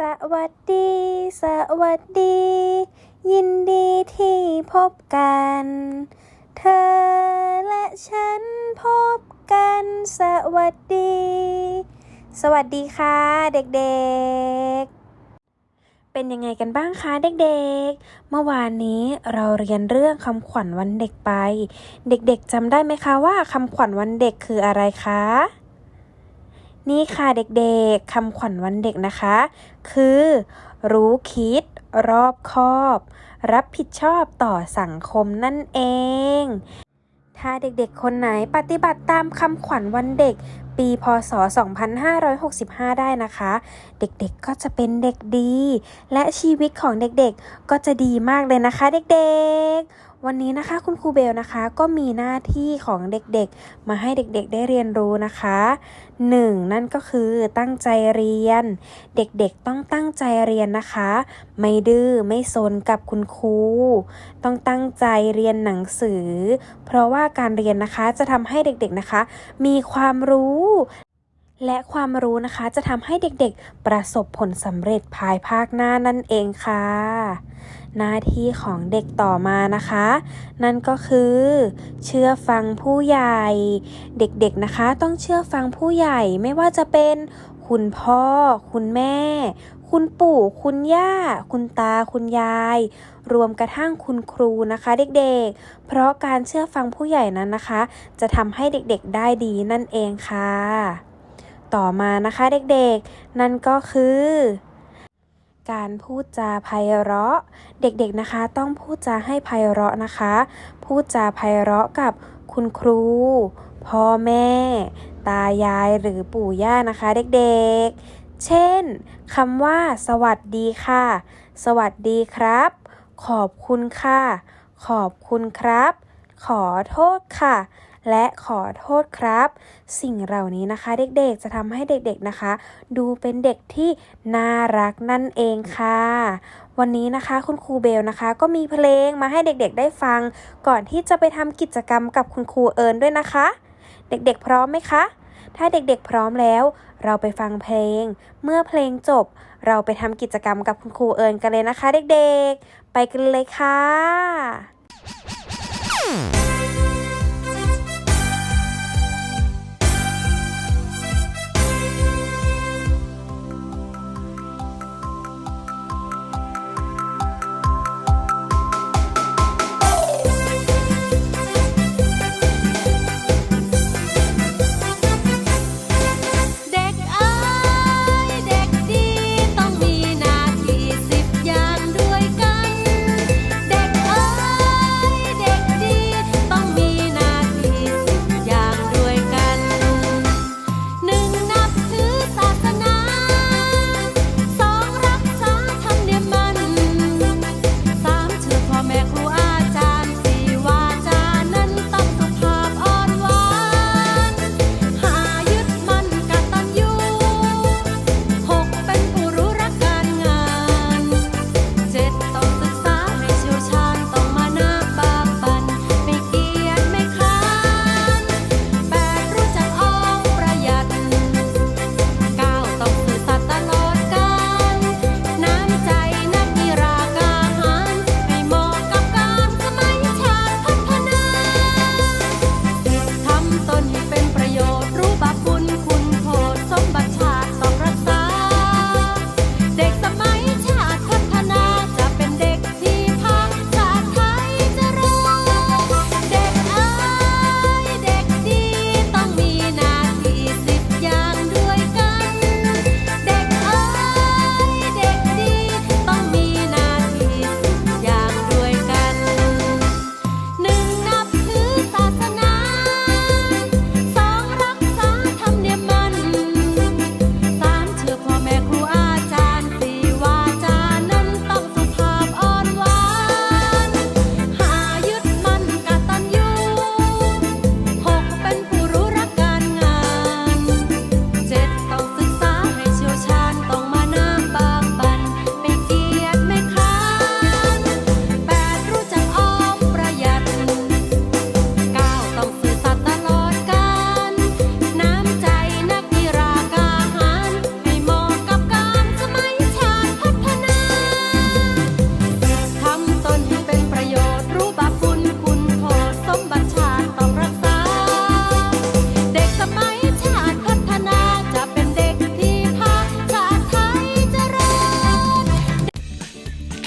สวัสดี สวัสดี ยินดีที่พบกัน เธอและฉันพบกัน สวัสดี สวัสดีค่ะเด็กๆ เป็นยังไงกันบ้างคะเด็กๆ เมื่อวานนี้เราเรียนเรื่องคำขวัญวันเด็กไป เด็กๆจำได้ไหมคะว่าคำขวัญวันเด็กคืออะไรคะ นี่ค่ะเด็กๆคำขวัญวันเด็กนะคะ คือ รู้คิด รอบคอบ รับผิดชอบต่อสังคมนั่นเอง ถ้าเด็กๆ คนไหนปฏิบัติตามคำขวัญวันเด็ก ปีพศ 2565 ได้นะคะ เด็กๆก็จะเป็นเด็กดี และชีวิตของเด็กๆ ก็จะดีมากเลยนะคะเด็กๆ วันนี้นะคะคุณครูเบลนะคะก็มีหน้าที่ของเด็กๆ มาให้เด็กๆได้เรียนรู้นะคะ 1. นั่นก็คือตั้งใจเรียน เด็กๆต้องตั้งใจเรียนนะคะ ไม่ดื้อไม่ซนกับคุณครูต้องตั้งใจเรียนหนังสือ เพราะว่าการเรียนนะคะจะทำให้เด็กๆนะคะ มีความรู้ และความรู้นะคะจะทำให้เด็กๆ ประสบผลสำเร็จภายภาคหน้านั่นเองค่ะ หน้าที่ของเด็กต่อมานะคะ นั่นก็คือ เชื่อฟังผู้ใหญ่ เด็กๆนะคะ ต้องเชื่อฟังผู้ใหญ่ไม่ว่าจะเป็นคุณพ่อ คุณแม่ คุณปู่ คุณย่า คุณตา คุณยาย รวมกระทั่งคุณครูนะคะ เด็กๆ เพราะการเชื่อฟังผู้ใหญ่นั้นนะคะ จะทำให้เด็กๆได้ดีนั่นเองค่ะ ต่อมานะคะเด็กๆ นั่นก็คือ การพูดจาไพเราะ เด็กๆนะคะ ต้องพูดจาให้ไพเราะนะคะ พูดจาไพเราะกับคุณครู พ่อแม่ ตายายหรือปู่ย่านะคะ เด็กๆ เช่นคำว่า สวัสดีค่ะ สวัสดีครับ ขอบคุณค่ะ ขอบคุณครับ ขอโทษค่ะ และขอโทษครับ สิ่งเหล่านี้นะคะ เด็กๆจะทำให้เด็กๆนะคะ ดูเป็นเด็กที่น่ารักนั่นเองค่ะ วันนี้นะคะคุณครูเบลนะคะ ก็มีเพลงมาให้เด็กๆได้ฟัง ก่อนที่จะไปทำกิจกรรมกับคุณครูเอิญด้วยนะคะ เด็กๆพร้อมไหมคะถ้าเด็กๆพร้อมแล้ว เราไปฟังเพลง เมื่อเพลงจบ เราไปทำกิจกรรมกับคุณครูเอิญกันเลยนะคะ เด็กๆ ไปกันเลยค่ะ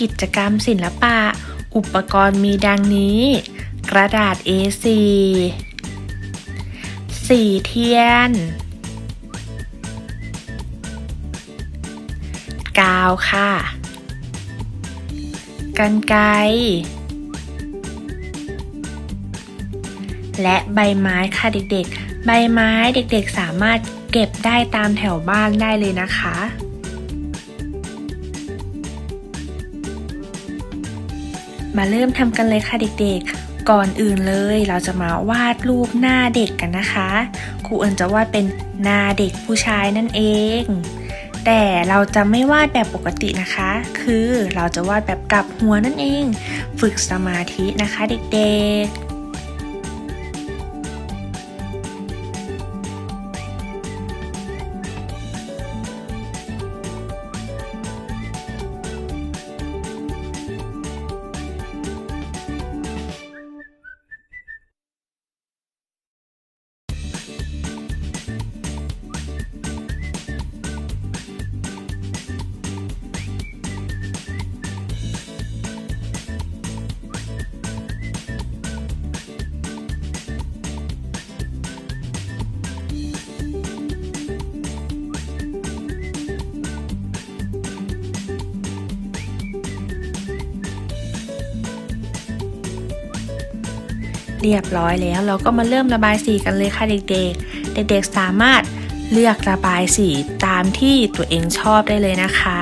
กิจกรรมศิลปะ อุปกรณ์มีดังนี้ กระดาษ A4 สีเทียน กาวค่ะ กันไกและใบไม้ค่ะเด็กๆ ใบไม้เด็กๆสามารถเก็บได้ตามแถวบ้านได้เลยนะคะ มาเริ่มทำกันเลยค่ะเด็กๆ ก่อนอื่นเลยเราจะมาวาดรูปหน้าเด็กกันนะคะ ครูเอิญจะวาดเป็นหน้าเด็กผู้ชายนั่นเอง แต่เราจะไม่วาดแบบปกตินะคะ คือเราจะวาดแบบกลับหัวนั่นเอง ฝึกสมาธินะคะเด็กๆ เรียบร้อยแล้ว เราก็มาเริ่มระบายสีกันเลยค่ะเด็กๆ เด็กๆสามารถเลือกระบายสีตามที่ตัวเองชอบได้เลยนะคะ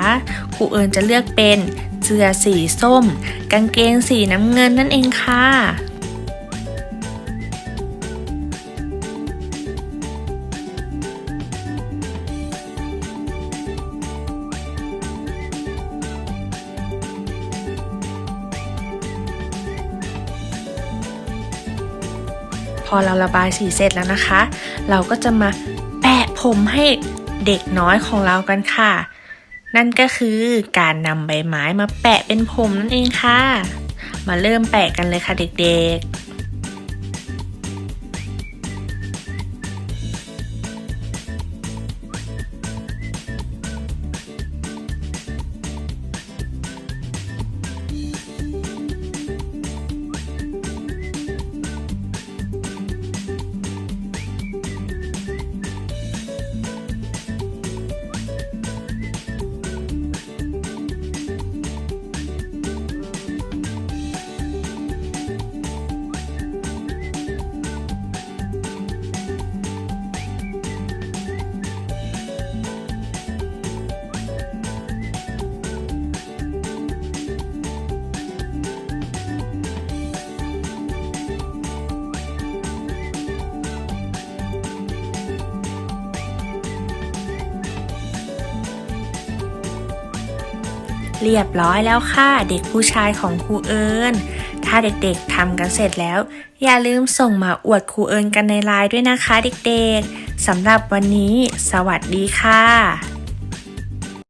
ครูเอิญจะเลือกเป็นเสื้อสีส้ม กางเกงสีน้ำเงินนั่นเองค่ะ พอเราระบายสีเสร็จแล้วนะคะ เราก็จะมาแปะผมให้เด็กน้อยของเรากันค่ะ นั่นก็คือการนำใบไม้มาแปะเป็นผมนั่นเองค่ะ มาเริ่มแปะกันเลยค่ะเด็กๆ เรียบร้อยแล้วค่ะ เด็กผู้ชายของครูเอิญถ้าเด็กๆทำกันเสร็จแล้ว อย่าลืมส่งมาอวดครูเอิญกันในไลน์ด้วยนะคะ เด็กๆสำหรับวันนี้ สวัสดีค่ะ